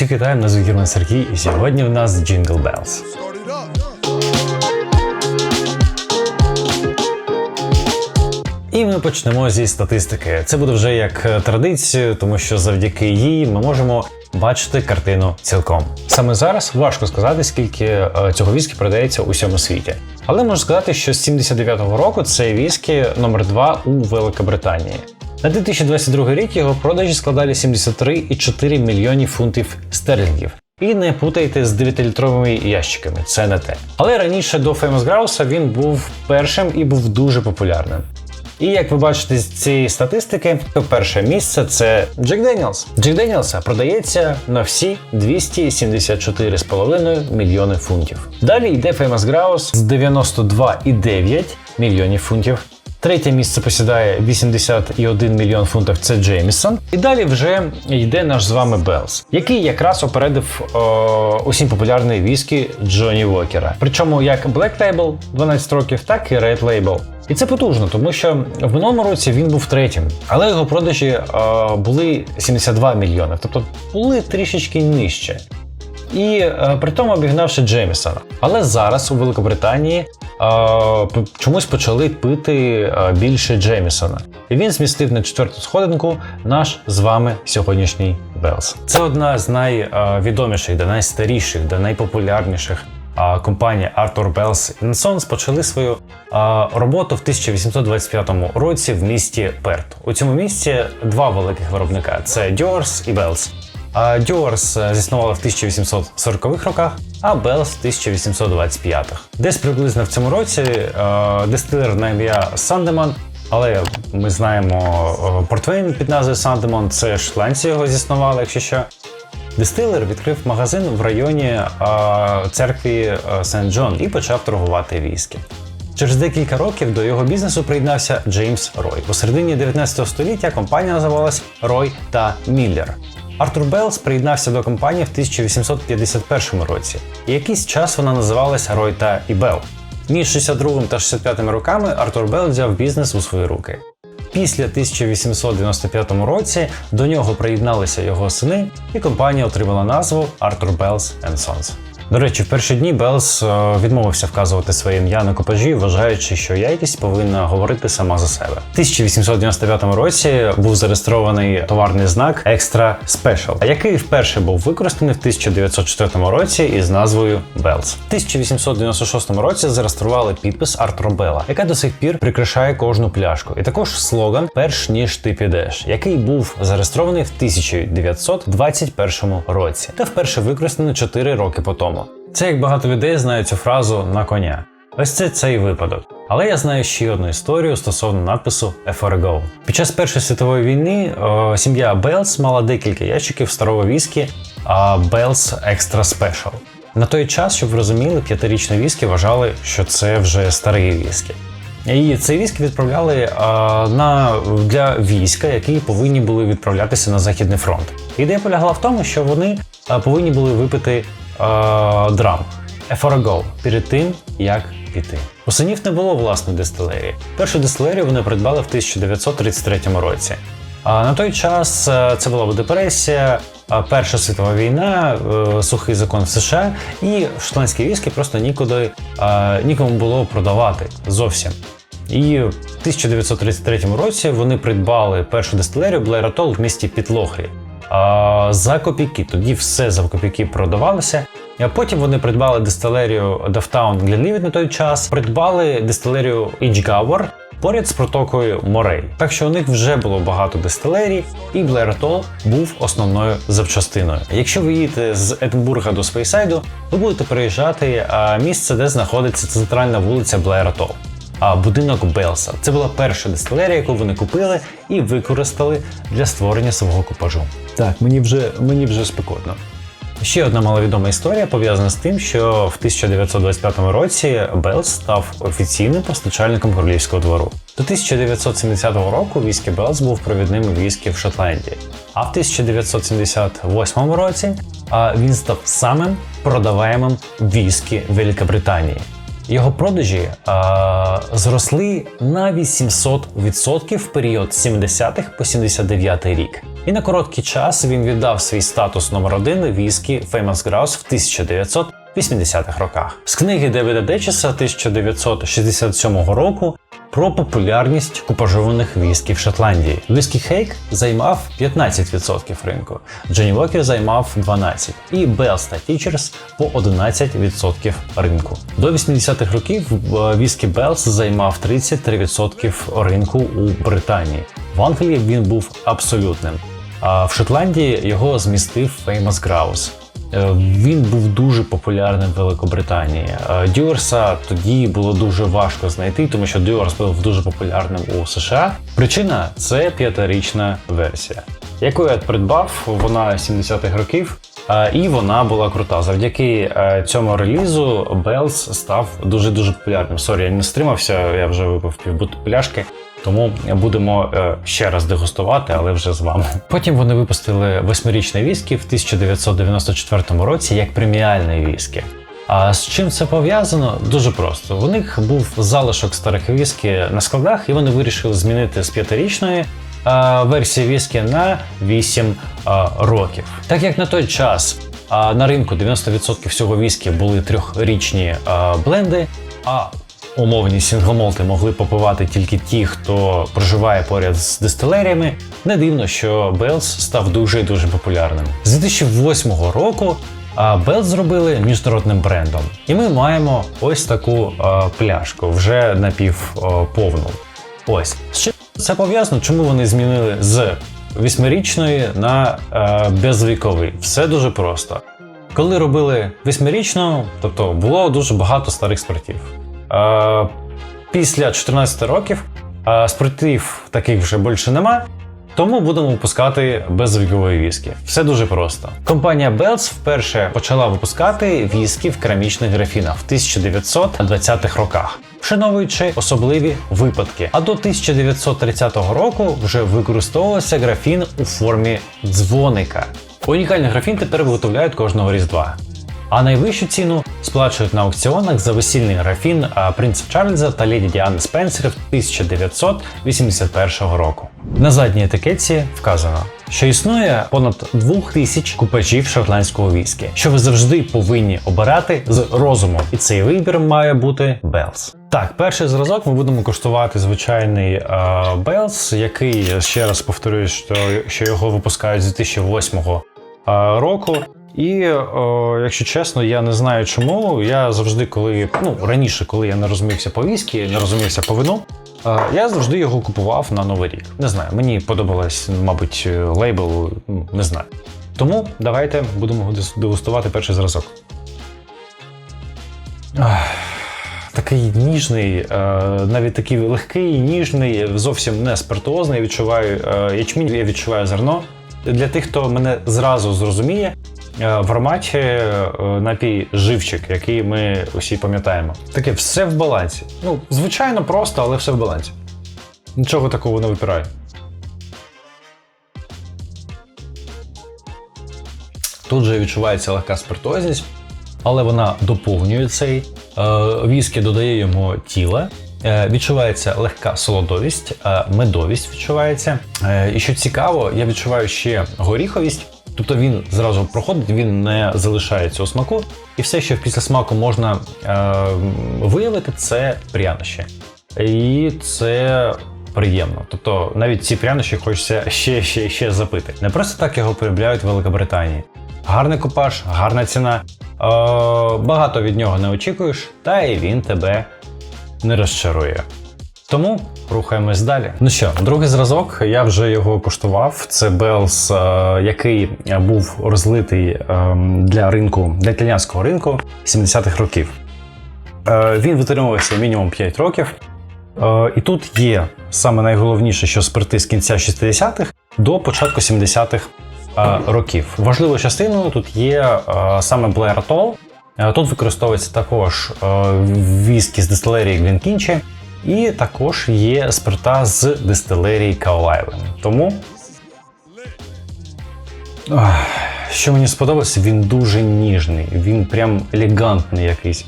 Усіх вітаю, мене звуть Герман Сергій, і сьогодні в нас Jingle Bells. І ми почнемо зі статистики. Це буде вже як е, традиція, тому що завдяки їй ми можемо бачити картину цілком. Саме зараз важко сказати, скільки е, цього віскі продається у всьому світі. Але можу сказати, що з 79-го року цей віскі номер 2 у Великобританії. На 2022 рік його продажі складали 73,4 мільйонів фунтів стерлінгів. І не путайте з 9-літровими ящиками, це не те. Але раніше до Famous Grouse він був першим і був дуже популярним. І як ви бачите з цієї статистики, то перше місце це Джек Деніелс. Джек Деніелса продається на всі 274,5 мільйони фунтів. Далі йде Famous Grouse з 92,9 мільйонів фунтів. Третє місце посідає 81 мільйон фунтів. Це Джеймісон. І далі вже йде наш з вами Белс, який якраз опередив о, усім популярний віскі Джоні Вокера. Причому як Black Label 12 років, так і Red Label. І це потужно, тому що в минулому році він був третім, але його продажі е, були 72 мільйони, тобто були трішечки нижче. І е, при тому обігнавши Джемісона. Але зараз у Великобританії е, чомусь почали пити е, більше Джемісона. І він змістив на четверту сходинку наш з вами сьогоднішній Белс. Це одна з найвідоміших, да найстаріших, да найпопулярніших компанія Arthur Bells Sons почали свою а, роботу в 1825 році в місті Перт. У цьому місті два великих виробника: це Дюарс і Белls. А Дюарс е, в 1840-х роках, а Белls в 1825-х. Десь приблизно в цьому році е, дистилер на ім'я Сандеман. Але ми знаємо е, портвейн під назвою Сандемон, це шотландці його заснували, якщо що. Дистилер відкрив магазин в районі церкві Сент Джон і почав торгувати віскі. Через декілька років до його бізнесу приєднався Джеймс Рой. У середині 19 століття компанія називалась Рой та Міллер. Артур Беллс приєднався до компанії в 1851 році, і якийсь час вона називалася Ройта і Белл. Між 62 та 65 роками Артур Белл взяв бізнес у свої руки. Після 1895 році до нього приєдналися його сини, і компанія отримала назву Arthur Bells Sons. До речі, в перші дні Белс е, відмовився вказувати своє ім'я на купажі, вважаючи, що якість повинна говорити сама за себе. В 1899 році був зареєстрований товарний знак Extra Special, який вперше був використаний в 1904 році із назвою Bells. В 1896 році зареєстрували підпис Артура Белла, яка до сих пір прикрашає кожну пляшку, і також слоган Перш ніж ти підеш, який був зареєстрований в 1921 році та вперше використаний 4 роки по тому. Це як багато людей знають цю фразу на коня. Ось це цей випадок. Але я знаю ще одну історію стосовно надпису «A for a go». Під час Першої світової війни о, сім'я Белс мала декілька ящиків старого віскі Белс Extra Special. На той час, щоб ви розуміли, п'ятирічне віскі вважали, що це вже старий віскі. І цей віск відправляли а, на для війська, які повинні були відправлятися на західний фронт. Ідея полягала в тому, що вони повинні були випити драм «A for a go» перед тим, як піти. У синів не було власної дистилерії. Першу дистилерію вони придбали в 1933 році. А на той час е, це була депресія, Перша світова війна, е, сухий закон в США, і шотландські віскі просто нікуди е, нікому було продавати зовсім. І в 1933 році вони придбали першу дистилерію Atoll в місті Пітлохрі. За копійки. Тоді все за копійки продавалося. А потім вони придбали дистилерію Dufftown Glenlivet на той час, придбали дистилерію Inchgower поряд з протокою Морей. Так що у них вже було багато дистилерій, і Atoll був основною запчастиною. Якщо ви їдете з Единбурга до Спейсайду, ви будете переїжджати місце, де знаходиться центральна вулиця. А будинок Белса це була перша дистилерія, яку вони купили і використали для створення свого купажу. Так, мені вже мені вже спекотно. Ще одна маловідома історія пов'язана з тим, що в 1925 році Белс став офіційним постачальником королівського двору. До 1970 року віскі Белс був провідним віскі в Шотландії. А в 1978 році він став самим продаваємим віскі Великобританії. Його продажі а, зросли на 800% в період з 70-х по 79 рік. І на короткий час він віддав свій статус номер один віскі Famous Grouse в 1980-х роках. З книги Девіда Дечеса 1967 року про популярність купажованих віскі в Шотландії. Віскі Хейк займав 15% ринку, Джонні Вокер займав 12% і Bells та Teachers по 11% ринку. До 80-х років е, віскі Белс займав 33% ринку у Британії. В Англії він був абсолютним. А в Шотландії його змістив Famous Grouse. Е, Він був дуже популярним в Великобританії. Е, Дюрса тоді було дуже важко знайти, тому що Дюрс був дуже популярним у США. Причина це п'ятирічна версія, яку я придбав. Вона 70-х років. е, І вона була крута. Завдяки цьому релізу Белс став дуже дуже популярним. Сорі, я не стримався, я вже випив півбути пляшки. Тому будемо е, ще раз дегустувати, але вже з вами. Потім вони випустили восьмирічне віскі в 1994 році як преміальне віскі. А з чим це пов'язано? Дуже просто. У них був залишок старих віскі на складах, і вони вирішили змінити з п'ятирічної а, версії віскі на 8 а, років. Так як на той час на ринку 90% всього віскі були трьохрічні бленди, а умовні сінглмолти могли попивати тільки ті, хто проживає поряд з дистилеріями. Не дивно, що Белс став дуже і дуже популярним. З 2008 року Белс зробили міжнародним брендом, і ми маємо ось таку пляшку, вже напівповну. Ось з чим це пов'язано? Чому вони змінили з восьмирічної на безвіковий? Все дуже просто. Коли робили восьмирічну, тобто було дуже багато старих спиртів. Е, після 14 років е, спиртів таких вже більше нема. Тому будемо випускати безвікові віскі. Все дуже просто. Компанія Bells вперше почала випускати віскі в керамічних графінах в 1920-х роках, вшановуючи особливі випадки. А до 1930 року вже використовувався графін у формі дзвоника. Унікальний графін тепер виготовляють кожного різдва. А найвищу ціну сплачують на аукціонах за весільний графін принца Чарльза та леді Діани Спенсерів 1981 року. На задній етикетці вказано, що існує понад 2000 купажів шотландського віскі, що ви завжди повинні обирати з розумом, і цей вибір має бути Белс. Так, перший зразок ми будемо коштувати звичайний Белс, який ще раз повторюю, що, що його випускають з 2008 а, року. І о, якщо чесно, я не знаю чому. Я завжди, коли ну раніше, коли я не розумівся по віскі, не розумівся по вину, е, я завжди його купував на новий рік. Не знаю, мені подобалось, мабуть, лейбл, ну, не знаю. Тому давайте будемо дегустувати перший зразок. Такий ніжний, е, навіть такий легкий, ніжний, зовсім не спиртуозний. Я відчуваю е, ячмінь, я відчуваю зерно. Для тих, хто мене зразу зрозуміє, в ароматі е, напій живчик, який ми усі пам'ятаємо. Таке все в балансі. Ну, звичайно, просто, але все в балансі. Нічого такого не випирає. Тут же відчувається легка спиртозність, але вона доповнює цей е, віскі, додає йому тіла. Е, Відчувається легка солодовість, е, медовість відчувається. Е, І що цікаво, я відчуваю ще горіховість. Тобто він зразу проходить, він не залишається у смаку, і все, що після смаку можна е, виявити, це прянощі. І це приємно. Тобто навіть ці прянощі хочеться ще, ще, ще запити. Не просто так його полюбляють в Великобританії. Гарний купаж, гарна ціна. Е, багато від нього не очікуєш, та і він тебе не розчарує. Тому рухаємось далі. Ну що, другий зразок, я вже його куштував. Це Белс, який був розлитий ем, для ринку, для італіянського ринку 70-х років. Е, Він витримувався мінімум 5 років. Е, І тут є саме найголовніше, що спирти з кінця 60-х до початку 70-х е, років. Важливою частиною тут є е, саме Blair Atoll. Е, Тут використовується також е, віскі з дистилерії Гвінкінчі, і також є спирта з дистилерії Каолайвен. Тому, що мені сподобалося, він дуже ніжний, він прям елегантний якийсь.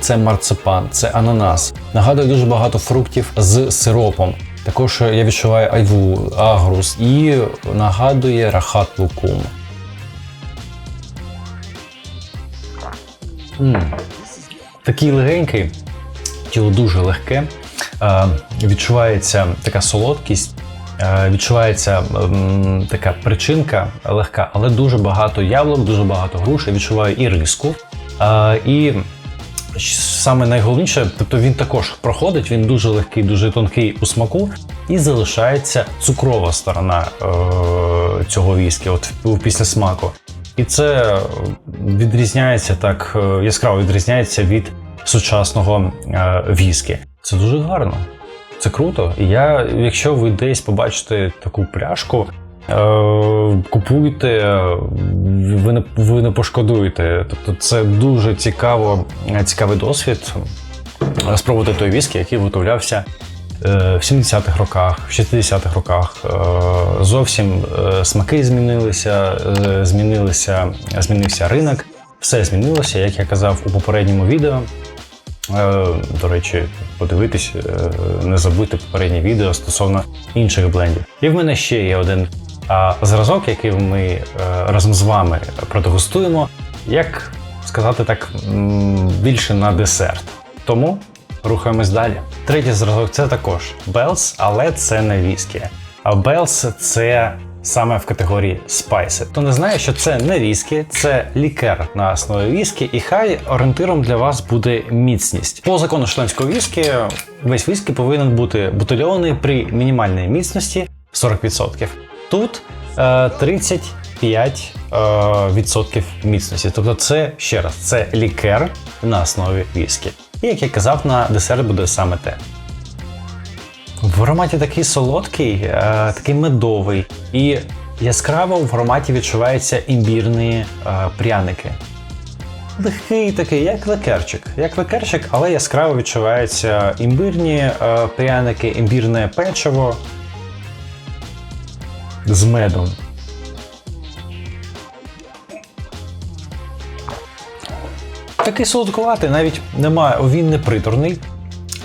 Це марципан, це ананас. Нагадує дуже багато фруктів з сиропом. Також я відчуваю айву агрус і нагадує рахат лукум. М. Такий легенький, тіло дуже легке. Е, відчувається така солодкість, е, відчувається м, така причинка легка, але дуже багато яблук, дуже багато груш. Я відчуваю і риску. Е, і саме найголовніше, тобто він також проходить, він дуже легкий, дуже тонкий у смаку, і залишається цукрова сторона е, цього віскі, от після смаку. І це відрізняється так, е, яскраво відрізняється від сучасного е, віскі. Це дуже гарно. Це круто. І я, якщо ви десь побачите таку пляшку, е, купуйте, ви не, ви не пошкодуєте. Тобто це дуже цікаво, цікавий досвід спробувати той віскі, який виготовлявся в 70-х роках, в 60-х роках. Е, Зовсім е, смаки змінилися, е, змінилися, змінився ринок. Все змінилося, як я казав у попередньому відео. Е, До речі, подивитись, е, не забути попереднє відео стосовно інших блендів. І в мене ще є один зразок, який ми е, разом з вами продегустуємо, як сказати так, більше на десерт. Тому рухаємось далі. Третій зразок це також Белс, але це не віскі. А Белс це саме в категорії спайси. Хто не знає, що це не віскі, це лікер на основі віскі, і хай орієнтиром для вас буде міцність. По закону шотландського віскі, весь віскі повинен бути бутильований при мінімальній міцності 40%. Тут е, 35 е, відсотків міцності. Тобто, це ще раз, це лікер на основі віскі. І як я казав, на десерт буде саме те. В ароматі такий солодкий, е, такий медовий, і яскраво в ароматі відчуваються імбірні е, пряники. Легкий такий, як лекерчик. Як лекерчик, але яскраво відчуваються імбирні е, пряники, імбірне печиво з медом. Такий солодкуватий, навіть немає, він не приторний.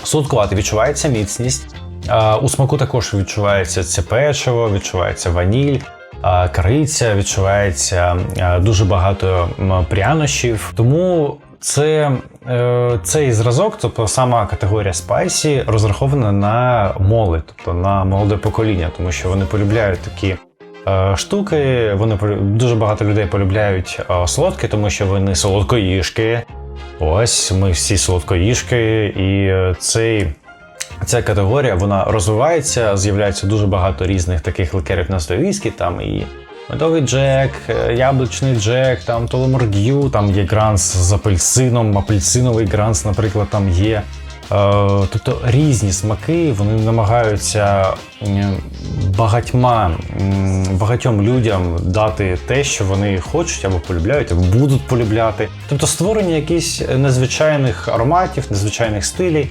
Солодкуватий відчувається міцність. А, у смаку також відчувається це печиво, відчувається ваніль, а, кориця, відчувається дуже багато прянощів. Тому це, е, цей зразок, тобто сама категорія спайсі, розрахована на молодь, тобто на молоде покоління, тому що вони полюбляють такі штуки. Вони дуже багато людей полюбляють е, солодке, тому що вони солодкоїжки. Ось ми всі солодкоїжки, і е, цей. Ця категорія вона розвивається, з'являється дуже багато різних таких ликерів на основі там і медовий джек, е, яблучний джек, там толоморд'ю, там є гранс з апельсином, апельсиновий гранс, наприклад, там є. Е, тобто різні смаки, вони намагаються багатьма, багатьом людям дати те, що вони хочуть або полюбляють, або будуть полюбляти. Тобто створення якихось незвичайних ароматів, незвичайних стилів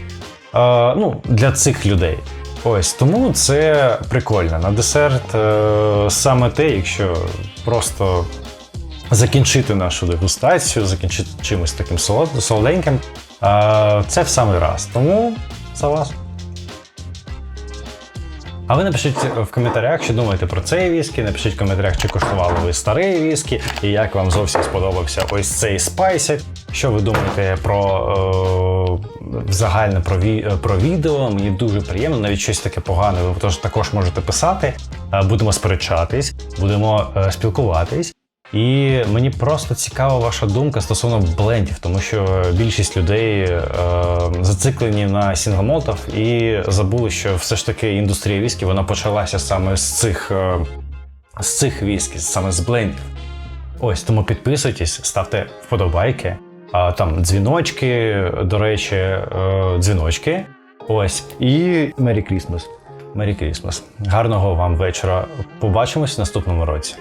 е, ну, для цих людей. Ось тому це прикольно. На десерт е, саме те, якщо просто закінчити нашу дегустацію, закінчити чимось таким солод- солоденьким, це в самий раз. Тому за вас. А ви напишіть в коментарях, що думаєте про цей віскі. Напишіть в коментарях, чи коштували ви старий віскі, і як вам зовсім сподобався ось цей спайсі. Що ви думаєте про е, загальне про, ві, про відео? Мені дуже приємно, навіть щось таке погане. Ви також можете писати. Е, Будемо сперечатись, будемо е, спілкуватись. І мені просто цікава ваша думка стосовно блендів, тому що більшість людей е, зациклені на сінглмолтах і забули, що все ж таки індустрія віскі вона почалася саме з цих, е, з цих віскі, саме з блендів. Ось тому підписуйтесь, ставте вподобайки, а, там дзвіночки, до речі, е, дзвіночки. Ось і Мері Крісмас. Мері Крісмас. Гарного вам вечора. Побачимось в наступному році.